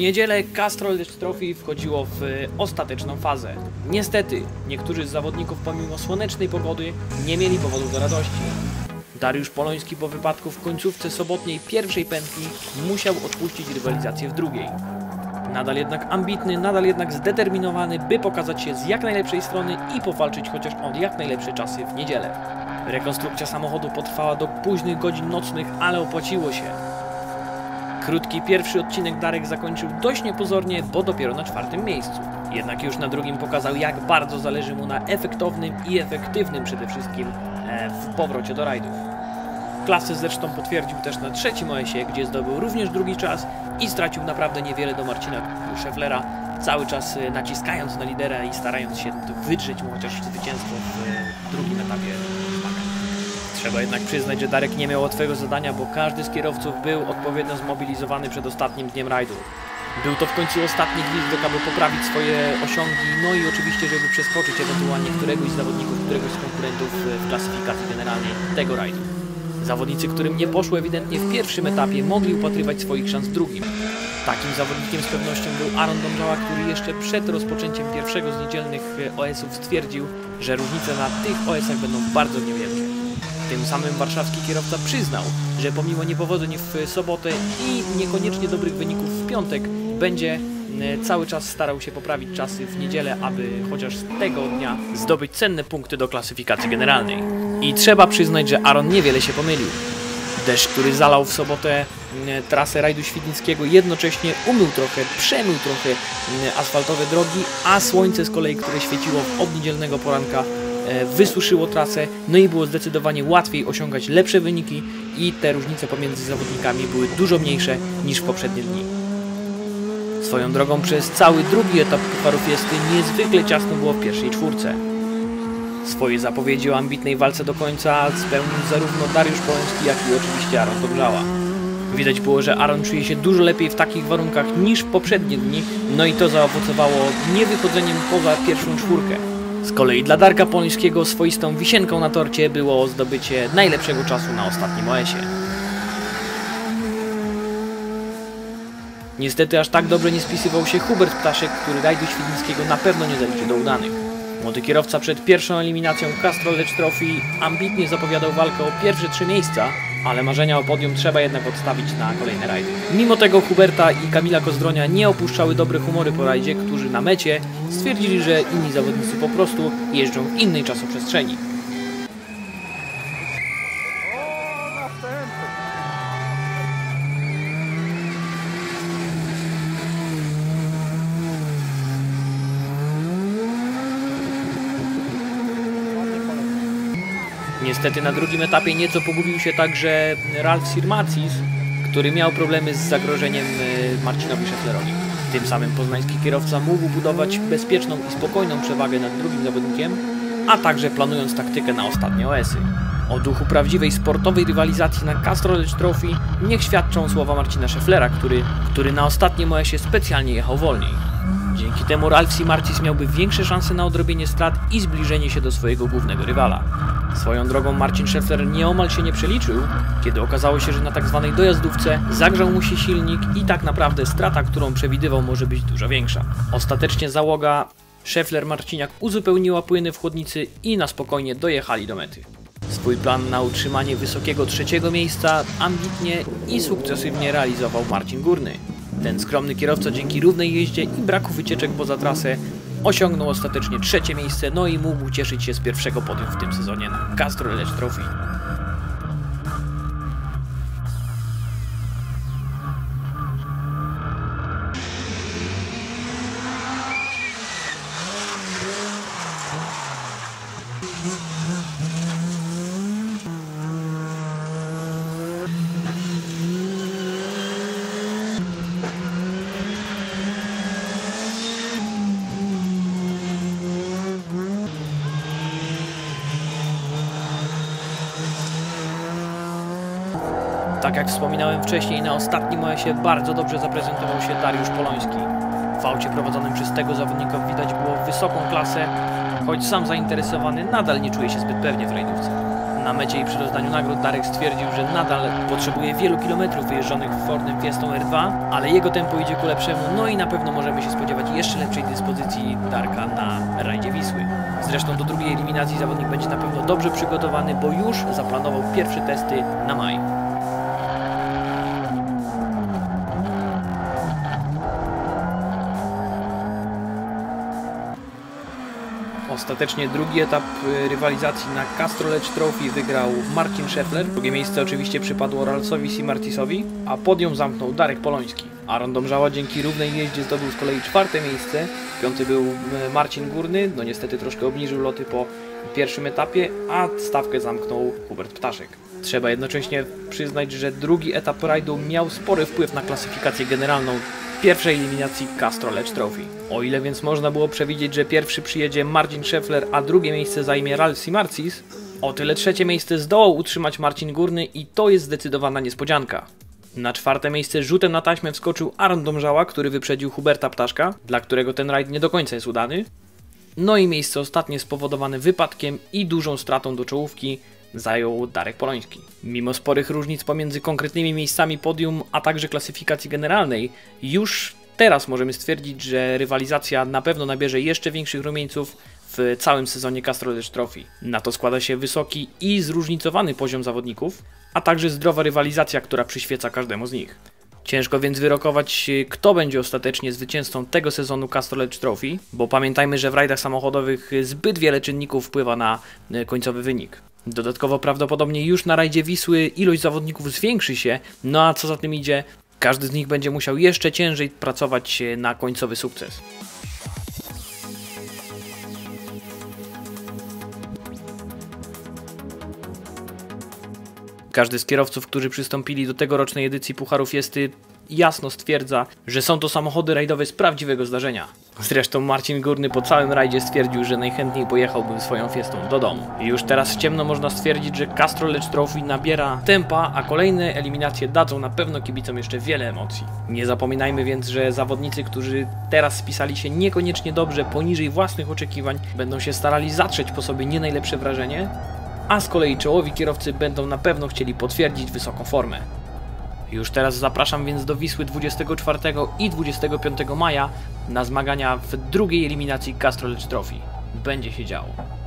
niedzielę Castrol Trophy wchodziło w ostateczną fazę. Niestety, niektórzy z zawodników pomimo słonecznej pogody nie mieli powodu do radości. Dariusz Poloński po wypadku w końcówce sobotniej pierwszej pętli musiał odpuścić rywalizację w drugiej. Nadal jednak ambitny, nadal jednak zdeterminowany, by pokazać się z jak najlepszej strony i powalczyć chociaż o jak najlepsze czasy w niedzielę. Rekonstrukcja samochodu potrwała do późnych godzin nocnych, ale opłaciło się. Krótki pierwszy odcinek Darek zakończył dość niepozornie, bo dopiero na czwartym miejscu. Jednak już na drugim pokazał, jak bardzo zależy mu na efektownym i efektywnym przede wszystkim e, w powrocie do rajdów. Klasę zresztą potwierdził też na trzecim OS-ie, gdzie zdobył również drugi czas i stracił naprawdę niewiele do Marcina Schefflera, cały czas e, naciskając na lidera i starając się wydrzeć mu chociaż zwycięstwo w e, drugim etapie. Trzeba jednak przyznać, że Darek nie miał łatwego zadania, bo każdy z kierowców był odpowiednio zmobilizowany przed ostatnim dniem rajdu. Był to w końcu ostatni gwizdek, aby poprawić swoje osiągi, no i oczywiście, żeby przeskoczyć ewentualnie któregoś z zawodników, któregoś z konkurentów w klasyfikacji generalnej tego rajdu. Zawodnicy, którym nie poszło ewidentnie w pierwszym etapie, mogli upatrywać swoich szans w drugim. Takim zawodnikiem z pewnością był Aaron Domżała, który jeszcze przed rozpoczęciem pierwszego z niedzielnych OS-ów stwierdził, że różnice na tych OS-ach będą bardzo niewielkie. Tym samym warszawski kierowca przyznał, że pomimo niepowodzeń w sobotę i niekoniecznie dobrych wyników w piątek, będzie e, cały czas starał się poprawić czasy w niedzielę, aby chociaż tego dnia zdobyć cenne punkty do klasyfikacji generalnej. I trzeba przyznać, że Aaron niewiele się pomylił. Deszcz, który zalał w sobotę trasę rajdu świdnickiego, jednocześnie umył trochę, przemył trochę asfaltowe drogi, a słońce z kolei, które świeciło od niedzielnego poranka, wysuszyło trasę, no i było zdecydowanie łatwiej osiągać lepsze wyniki i te różnice pomiędzy zawodnikami były dużo mniejsze niż w poprzednie dni. Swoją drogą przez cały drugi etap Pucharu Fiesty niezwykle ciasno było w pierwszej czwórce. Swoje zapowiedzi o ambitnej walce do końca spełnił zarówno Dariusz Poloński, jak i oczywiście Aaron Dobrzała. Widać było, że Aaron czuje się dużo lepiej w takich warunkach niż w poprzednie dni, no i to zaowocowało niewychodzeniem poza pierwszą czwórkę. Z kolei dla Darka Polońskiego swoistą wisienką na torcie było zdobycie najlepszego czasu na ostatnim OS-ie. Niestety aż tak dobrze nie spisywał się Hubert Ptaszek, który rajdu świdnickiego na pewno nie zaliczy do udanych. Młody kierowca przed pierwszą eliminacją Castrol Lecz Trophy ambitnie zapowiadał walkę o pierwsze trzy miejsca, ale marzenia o podium trzeba jednak odstawić na kolejne rajdy. Mimo tego Huberta i Kamila Kozdronia nie opuszczały dobre humory po rajdzie, którzy na mecie stwierdzili, że inni zawodnicy po prostu jeżdżą w innej czasoprzestrzeni. Niestety na drugim etapie nieco pogubił się także Ralf Sirmacis, który miał problemy z zagrożeniem e, Marcinowi Schefflerowi. Tym samym poznański kierowca mógł budować bezpieczną i spokojną przewagę nad drugim zawodnikiem, a także planując taktykę na ostatnie OS-y. O duchu prawdziwej sportowej rywalizacji na Castrol Trophy niech świadczą słowa Marcina Schefflera, który, który na ostatnim OS-ie specjalnie jechał wolniej. Dzięki temu Ralf Simarcis miałby większe szanse na odrobienie strat i zbliżenie się do swojego głównego rywala. Swoją drogą Marcin Scheffler nieomal się nie przeliczył, kiedy okazało się, że na tak zwanej dojazdówce zagrzał mu się silnik i tak naprawdę strata, którą przewidywał może być dużo większa. Ostatecznie załoga Scheffler-Marciniak uzupełniła płyny w chłodnicy i na spokojnie dojechali do mety. Swój plan na utrzymanie wysokiego trzeciego miejsca ambitnie i sukcesywnie realizował Marcin Górny. Ten skromny kierowca dzięki równej jeździe i braku wycieczek poza trasę osiągnął ostatecznie trzecie miejsce, no i mógł cieszyć się z pierwszego podium w tym sezonie na Castrol Lecz Trophy. Tak jak wspominałem wcześniej, na ostatnim OS-ie bardzo dobrze zaprezentował się Dariusz Poloński. W aucie prowadzonym przez tego zawodnika widać było wysoką klasę, choć sam zainteresowany nadal nie czuje się zbyt pewnie w rajdówce. Na mecie i przy rozdaniu nagród Darek stwierdził, że nadal potrzebuje wielu kilometrów wyjeżdżonych Fordem Fiestą R2, ale jego tempo idzie ku lepszemu, no i na pewno możemy się spodziewać jeszcze lepszej dyspozycji Darka na rajdzie Wisły. Zresztą do drugiej eliminacji zawodnik będzie na pewno dobrze przygotowany, bo już zaplanował pierwsze testy na maj. Ostatecznie drugi etap y, rywalizacji na Castroleć Trophy wygrał Marcin Scheffler. Drugie miejsce oczywiście przypadło Ralsowi Simartisowi, a podium zamknął Darek Poloński. Aaron Domżała dzięki równej jeździe zdobył z kolei czwarte miejsce. Piąty był y, Marcin Górny, no niestety troszkę obniżył loty po pierwszym etapie, a stawkę zamknął Hubert Ptaszek. Trzeba jednocześnie przyznać, że drugi etap rajdu miał spory wpływ na klasyfikację generalną pierwszej eliminacji Castroleć Trophy. O ile więc można było przewidzieć, że pierwszy przyjedzie Marcin Scheffler, a drugie miejsce zajmie Ralf Simarcis, o tyle trzecie miejsce zdołał utrzymać Marcin Górny i to jest zdecydowana niespodzianka. Na czwarte miejsce rzutem na taśmę wskoczył Aaron Domżała, który wyprzedził Huberta Ptaszka, dla którego ten rajd nie do końca jest udany. No i miejsce ostatnie spowodowane wypadkiem i dużą stratą do czołówki zajął Darek Poloński. Mimo sporych różnic pomiędzy konkretnymi miejscami podium, a także klasyfikacji generalnej, już teraz możemy stwierdzić, że rywalizacja na pewno nabierze jeszcze większych rumieńców w całym sezonie Castrolesz Trophy. Na to składa się wysoki i zróżnicowany poziom zawodników, a także zdrowa rywalizacja, która przyświeca każdemu z nich. Ciężko więc wyrokować, kto będzie ostatecznie zwycięzcą tego sezonu Castroleć Trophy, bo pamiętajmy, że w rajdach samochodowych zbyt wiele czynników wpływa na końcowy wynik. Dodatkowo prawdopodobnie już na rajdzie Wisły ilość zawodników zwiększy się, no a co za tym idzie, każdy z nich będzie musiał jeszcze ciężej pracować na końcowy sukces. Każdy z kierowców, którzy przystąpili do tegorocznej edycji Pucharu Fiesty jasno stwierdza, że są to samochody rajdowe z prawdziwego zdarzenia. Zresztą Marcin Górny po całym rajdzie stwierdził, że najchętniej pojechałby swoją fiestą do domu. I już teraz ciemno można stwierdzić, że Castroleć Trophy nabiera tempa, a kolejne eliminacje dadzą na pewno kibicom jeszcze wiele emocji. Nie zapominajmy więc, że zawodnicy, którzy teraz spisali się niekoniecznie dobrze poniżej własnych oczekiwań, będą się starali zatrzeć po sobie nie najlepsze wrażenie, a z kolei czołowi kierowcy będą na pewno chcieli potwierdzić wysoką formę. Już teraz zapraszam więc do Wisły 24 i 25 maja na zmagania w drugiej eliminacji Castroleć Trophy. Będzie się działo.